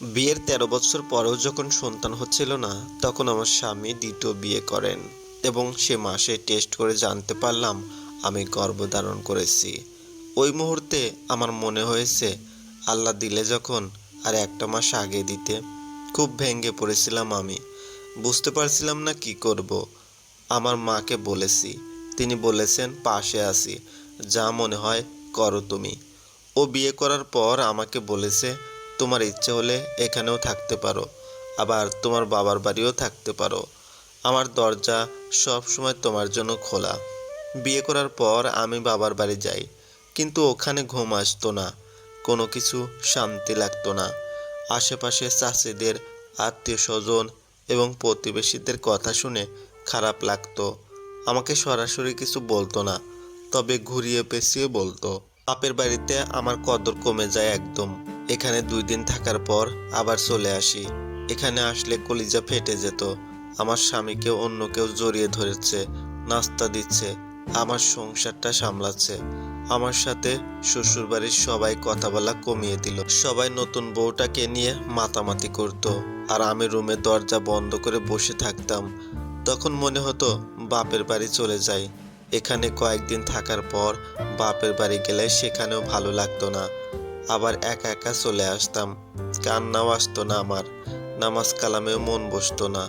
বিয়ের তেরো বছর পরেও যখন সন্তান হচ্ছিল না, তখন আমার স্বামী দ্বিতীয় বিয়ে করেন এবং সে মাসে টেস্ট করে জানতে পারলাম আমি গর্ভধারণ করেছি। ওই মুহূর্তে আমার মনে হয়েছে, আল্লাহ দিলে যখন আর একটা মাস আগে দিতে। খুব ভেঙে পড়েছিলাম আমি। বুঝতে পারছিলাম না কি করব। আমার মাকে বলেছি, তিনি বলেছেন, পাশে আছি, যা মনে হয় করো তুমি। ও বিয়ে করার পর আমাকে বলেছে তোমার ইচ্ছে হলে এখানেও থাকতে পারো। আবার তোমার বাবার বাড়িও থাকতে পারো। আমার দরজা সব সময় তোমার জন্য খোলা। বিয়ে করার পর আমি বাবার বাড়ি যাই, কিন্তু ওখানে ঘুম আসতো না। কোনো কিছু শান্তি লাগতো না। আশেপাশে চাষিদের আত্মীয় স্বজন এবং প্রতিবেশীদের কথা শুনে খারাপ লাগতো। আমাকে সরাসরি কিছু বলতো না, তবে ঘুরিয়ে পেঁচিয়ে বলতো, বাপের বাড়িতে আমার কদর কমে যায় একদম। এখানে দুই দিন থাকার পর আবার চলে আসি। এখানে আসলে কলিজা ফেটে যেত। আমার স্বামীকে অন্য কেউ জড়িয়ে ধরেছে, নাস্তা দিচ্ছে, আমার সংসারটা সামলাচ্ছে। আমার সাথে শ্বশুরবাড়ির সবাই কথা বলা কমিয়ে দিল। সবাই নতুন বউটাকে নিয়ে মাতামাতি করত। আর আমি রুমে দরজা বন্ধ করে বসে থাকতাম। তখন মনে হতো বাপের বাড়ি চলে যাই। এখানে কয়েকদিন থাকার পর বাপের বাড়ি গেলে সেখানেও ভালো লাগতো না। আবার একা একা চলে আসতাম। কান্নাও আসতো না আমার। নামাজ কালামেও মন বসতো না।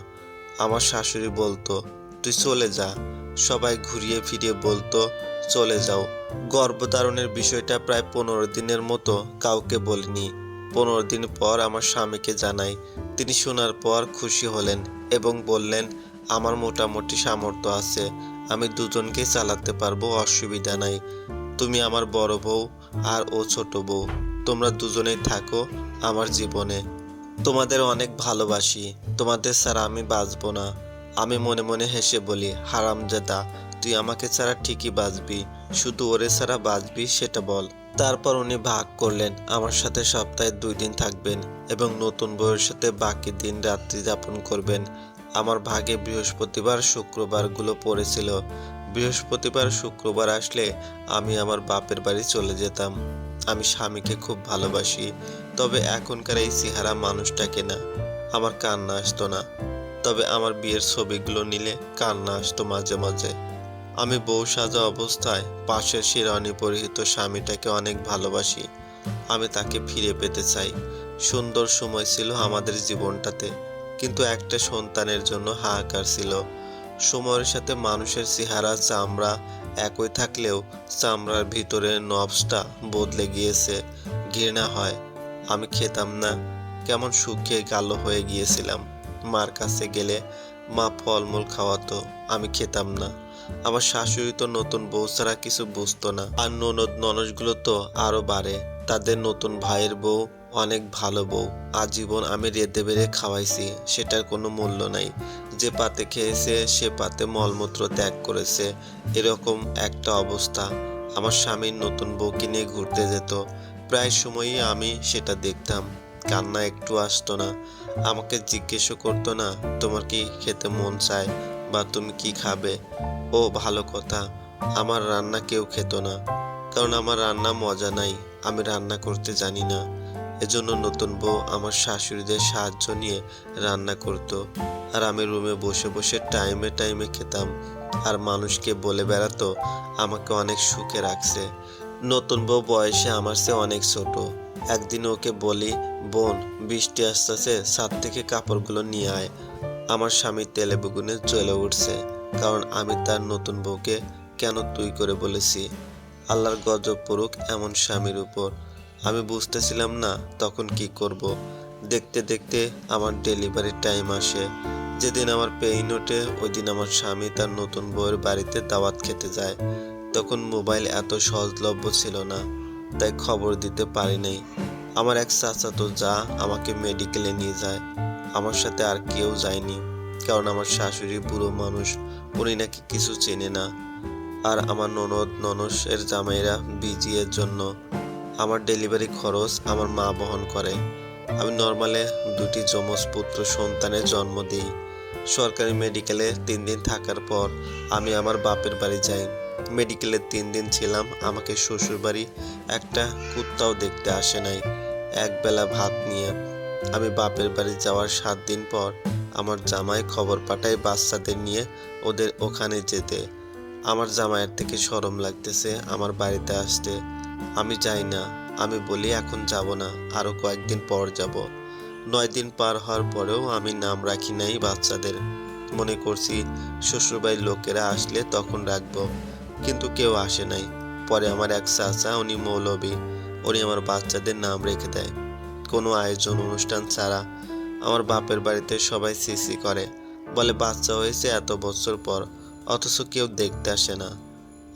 আমার শাশুড়ি বলতো, তুই চলে যা। সবাই ঘুরিয়ে ফিরিয়ে বলতো, চলে যাও। গর্ভধারণের বিষয়টা প্রায় পনেরো দিনের মতো কাউকে বলিনি। পনেরো দিন পর আমার স্বামীকে জানাই। তিনি শোনার পর খুশি হলেন এবং বললেন, আমার মোটামুটি সামর্থ্য আছে। আমি দুজনকে চালাতে পারব, অসুবিধা নাই। তুমি আমার বড় বউ আর ও ছোট বউ। তোমরা দুজনেই থাকো আমার জীবনে। তোমাদের অনেক ভালোবাসি। তোমাদের ছাড়া আমি বাঁচবো না। আমি মনে মনে হেসে বলি হারামজাদা তুই আমাকে ছাড়া ঠিকই বাঁচবি। শুধু ওরে ছাড়া বাঁচবি সেটা বল। তারপর উনি ভাগ করলেন, আমার সাথে সপ্তাহে দুই দিন থাকবেন এবং নতুন বউয়ের সাথে বাকি দিন রাত্রি যাপন করবেন। আমার ভাগে বৃহস্পতিবার শুক্রবারগুলো পড়েছিল। বৃহস্পতিবার শুক্রবার আসলে আমি আমার বাপের বাড়ি চলে যেতাম। আমি স্বামীকে খুব ভালোবাসি, তবে এখনকার এই চেহারা মানুষটাকে না, আমার কান্না আসতো না। তবে আমার বিয়ের ছবিগুলো নিলে কান্না আসতো মাঝে মাঝে। আমি বউ সাজা অবস্থায় পাশের শিরানি পরিহিত স্বামীটাকে অনেক ভালোবাসি। আমি তাকে ফিরে পেতে চাই। সুন্দর সময় ছিল আমাদের জীবনটাতে, কিন্তু একটা সন্তানের জন্য হাহাকার ছিল। সময়ের সাথে মানুষের চেহারা, চামড়া একই থাকলেও চামড়ার ভিতরে নবসটা বদলে গিয়েছে, ঘৃণা হয়। আমি খেতাম না, কেমন শুকিয়ে কালো হয়ে গিয়েছিলাম। মার কাছে গেলে মা ফলমূল খাওয়াতো, আমি খেতাম না। আমার শাশুড়ি তো নতুন বউ ছাড়া কিছু বুঝতো না। আর ননদ ননসগুলো তো আরও বাড়ে। তাদের নতুন ভাইয়ের বউ অনেক ভালো বউ। আজীবন আমি রেঁধে বেড়ে খাওয়াইছি, সেটার কোনো মূল্য নাই। যে পাতে খেয়েছে, সে পাতে মলমূত্র ত্যাগ করেছে। এরকম একটা অবস্থা। আমার স্বামীর নতুন বউকে নিয়ে ঘুরতে যেত। প্রায় সময়ই আমি সেটা দেখতাম। কান্না একটু আসতো না। আমাকে জিজ্ঞেসও করতো না, তোমার কি খেতে মন চায়? বা তুমি কি খাবে? ও, ভালো কথা। আমার রান্না কেউ খেত না। কারণ আমার রান্না মজা নাই। আমি রান্না করতে জানি না। এজন্য নতুন বউ আমার শাশুড়িদের সাহায্য নিয়ে রান্না করতো। আর আমি রুমে বসে বসে টাইমে টাইমে খেতাম। আর মানুষকে বলে বেড়াতো, আমাকে অনেক সুখে রাখছে। নতুন বউ বয়সে আমার চেয়ে অনেক ছোট। একদিন ওকে বলি, বোন, বৃষ্টি আসতেছে, ছাদ থেকে কাপড়গুলো নিয়ে আয়। আমার স্বামী তেলে বেগুনে জ্বলে উঠছে, কারণ আমি তার নতুন বউকে কেন তুই করে বলেছি? আল্লাহর গজব পড়ুক এমন স্বামীর উপর। আমি বুঝতেছিলাম না তখন কি করব। দেখতে দেখতে আমার ডেলিভারি টাইম আসে। যেদিন আমার পেইন ওঠে ওই দিন আমার স্বামী তার নতুন বউয়ের বাড়িতে দাওয়াত খেতে যায়। তখন মোবাইল এত সহজলভ্য ছিল না, তাই খবর দিতে পারি নাই। আমার এক চাচাতো যা আমাকে মেডিকেলে নিয়ে যায়। আমার সাথে আর কেউ যায়নি, কারণ আমার শাশুড়ি বুড়ো মানুষ, উনি নাকি কিছু চেনে না। আর আমার ননদ, ননসের জামাইরা বিজি এর জন্য আমার ডেলিভারি খরচ আমার মা বহন করে। আমি নর্মালে দুটি যমজ পুত্র সন্তানের জন্ম দিই। সরকারি মেডিকেলে তিন দিন থাকার পর আমি আমার বাপের বাড়ি যাই। মেডিকেলে তিন দিন ছিলাম, আমাকে শ্বশুর বাড়ি একটা কুত্তাও দেখতে আসে নাই। একবেলা ভাত নিয়ে আমি বাপের বাড়ি যাওয়ার সাত দিন পর আমার জামাই খবর পাঠায় বাচ্চাদের নিয়ে ওদের ওখানে যেতে। আমার জামাইয়ের থেকে সরম লাগতেছে, আমার বাড়িতে আসতে। আমি যাই না, আমি বলি এখন যাব না, আরও কয়েকদিন পর যাব। নয় দিন পার হওয়ার পরেও আমি নাম রাখি নাই বাচ্চাদের। মনে করছি শ্বশুরবাড়ির লোকেরা আসলে তখন রাখব, কিন্তু কেউ আসে নাই। পরে আমার এক চাচা, উনি মৌলবী, উনি আমার বাচ্চাদের নাম রেখে দেয়। কোনো আয়োজন অনুষ্ঠান ছাড়া আমার বাপের বাড়িতে সবাই সিসি করে। বলে, বাচ্চা হয়েছে এত বছর পর, অথচ কেউ দেখতে আসে না।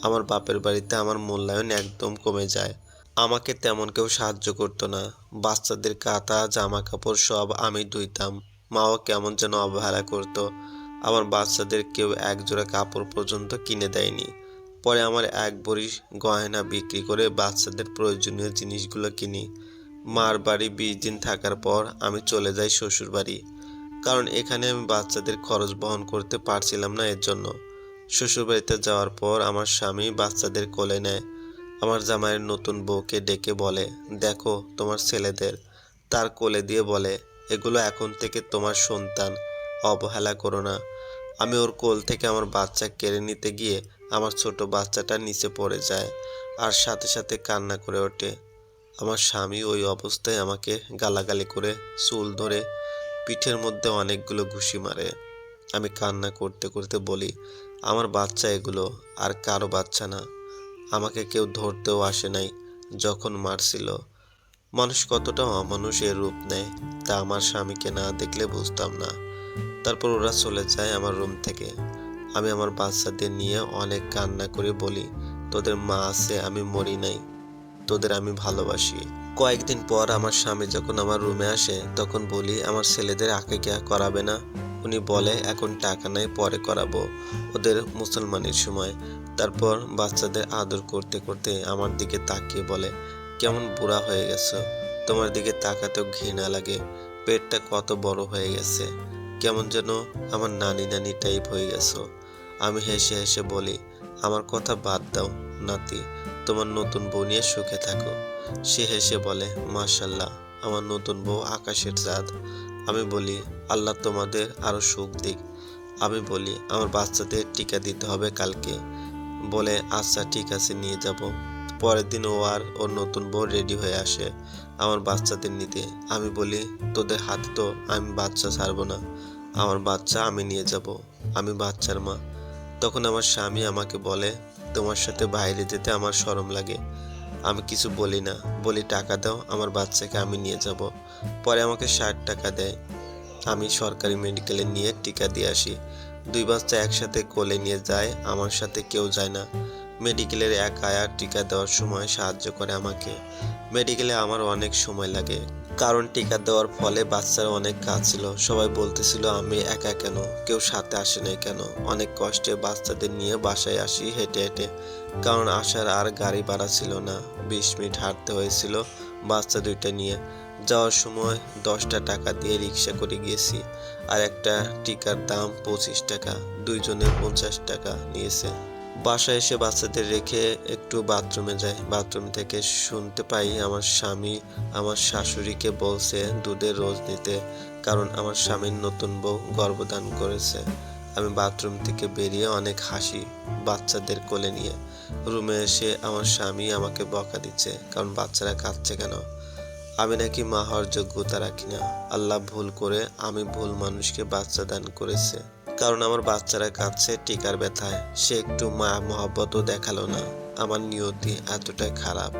আমার বাপের বাড়িতে আমার মূল্যায়ন একদম কমে যায়। আমাকে তেমন কেউ সাহায্য করতো না। বাচ্চাদের কাঁথা জামা কাপড় সব আমি ধুইতাম। মাও কেমন যেন অবহেলা করতো। আমার বাচ্চাদের কেউ এক জোড়া কাপড় পর্যন্ত কিনে দেয়নি। পরে আমার এক বড়ি গয়না বিক্রি করে বাচ্চাদের প্রয়োজনীয় জিনিসগুলো কিনি। মার বাড়ি বিশ দিন থাকার পর আমি চলে যাই শ্বশুর বাড়ি কারণ এখানে আমি বাচ্চাদের খরচ বহন করতে পারছিলাম না এর জন্য। শ্বশুরবাড়িতে যাওয়ার পর আমার স্বামী বাচ্চাদের কোলে নেয়। আমার জামাইয়ের নতুন বউকে ডেকে বলে, দেখো তোমার ছেলেদের। তার কোলে দিয়ে বলে, এগুলো এখন থেকে তোমার সন্তান, অবহেলা করো না। আমি ওর কোল থেকে আমার বাচ্চা কেড়ে নিতে গিয়ে আমার ছোট বাচ্চাটা নিচে পড়ে যায় আর সাথে সাথে কান্না করে ওঠে। আমার স্বামী ওই অবস্থায় আমাকে গালাগালি করে, চুল ধরে পিঠের মধ্যে অনেকগুলো ঘুষি মারে। আমি কান্না করতে করতে বলি আমার বাচ্চা এগুলো, আর কারও বাচ্চা না। আমাকে কেউ ধরতেও আসে নাই, যখন মারছিল। মানুষ কতটা অমানুষের রূপ নেয়, তা আমার স্বামীকে না দেখলে বুঝতাম না। তারপর ওরা চলে যায় আমার রুম থেকে। আমি আমার বাচ্চাদের নিয়ে অনেক কান্না করে বলি, তোদের মা আছে, আমি মরি নাই। তোদের আমি ভালোবাসি। কয়েকদিন পর আমার স্বামী যখন আমার রুমে আসে, তখন বলি, আমার ছেলেদের আকিকা করাবে না? উনি বলে, এখন টাকা নাই, পরে করাবো। ওদের মুসলমানের সময়। তারপর বাচ্চাদের আদর করতে করতে আমার দিকে তাকিয়ে বলে, কেমন বুড়া হয়ে গেছো? তোমার দিকে তাকাতেও ঘৃণা লাগে। পেটটা কত বড় হয়ে গেছে। কেমন যেন আমার নানি নানি টাইপ হয়ে গেছো। আমি হেসে হেসে বলি, আমার কথা বাদ দাও, নাতি। তোমার নতুন বউ নিয়ে সুখে থাকো। সে হেসে বলে, মাশাল্লাহ, আমার নতুন বউ আকাশের চাঁদ আমি বলি, আল্লাহ তোমাদের আরও সুখ দিক। আমি বলি, আমার বাচ্চাদের টিকা দিতে হবে কালকে। বলে আচ্ছা ঠিক আছে, নিয়ে যাব। পরের দিন ও আর ওর নতুন বউ রেডি হয়ে আসে আমার বাচ্চাদের নিতে। আমি বলি, তোদের হাতে তো আমি বাচ্চা ছাড়বো না। আমার বাচ্চা আমি নিয়ে যাব। আমি বাচ্চার মা। তখন আমার স্বামী আমাকে বলে, তোমার সাথে বাইরে যেতে আমার শরম লাগে। আমি কিছু বলি না। বলি, টাকা দাও, আমার বাচ্চাকে আমি নিয়ে যাব। পরে আমাকে ষাট টাকা দেয়। আমি সরকারি মেডিকেলে নিয়ে টিকা দিয়ে আসি। দুই বাচ্চা একসাথে কোলে নিয়ে যায়, আমার সাথে কেউ যায় না। মেডিকেলের এক আয়া টিকা দেওয়ার সময় সাহায্য করে আমাকে। মেডিকেলে আমার অনেক সময় লাগে। কারণ টিকা দেওয়ার ফলে বাচ্চার অনেক কাজ ছিল। সবাই বলতেছিল, আমি একা কেন? কেউ সাথে আসে নাই কেন? অনেক কষ্টে বাচ্চাদের নিয়ে বাসায় আসি হেঁটে হেঁটে। কারণ আসার আর গাড়ি ভাড়া ছিল না। বিশ মিনিট হাঁটতে হয়েছিল বাচ্চা দুইটা নিয়ে। যাওয়ার সময় দশটা টাকা দিয়ে রিক্সা করে গিয়েছি আর একটা টিকার দাম পঁচিশ টাকা। দুইজনের পঞ্চাশ টাকা নিয়েছে। বাসায় এসে বাচ্চাদের রেখে একটু বাথরুমে যাই। বাথরুম থেকে শুনতে পাই আমার স্বামী আমার শাশুড়িকে বলছে দুধের রোজ নিতে কারণ আমার স্বামীর নতুন বউ গর্ভদান করেছে। আমি বাথরুম থেকে বেরিয়ে অনেক হাসি বাচ্চাদের কোলে নিয়ে রুমে এসে আমার স্বামী আমাকে বকা দিচ্ছে, কারণ বাচ্চারা কাঁদছে কেন? আমি নাকি মা হওয়ার যোগ্যতা রাখি না। আল্লাহ ভুল করে আমি ভুল মানুষকে বাচ্চা দান করেছে। কারণ আমার বাচ্চারা কাঁদছে, টিকার ব্যথায়। সে একটু মা মহাব্বতও দেখাল না। আমার নিয়তি এতটাই খারাপ।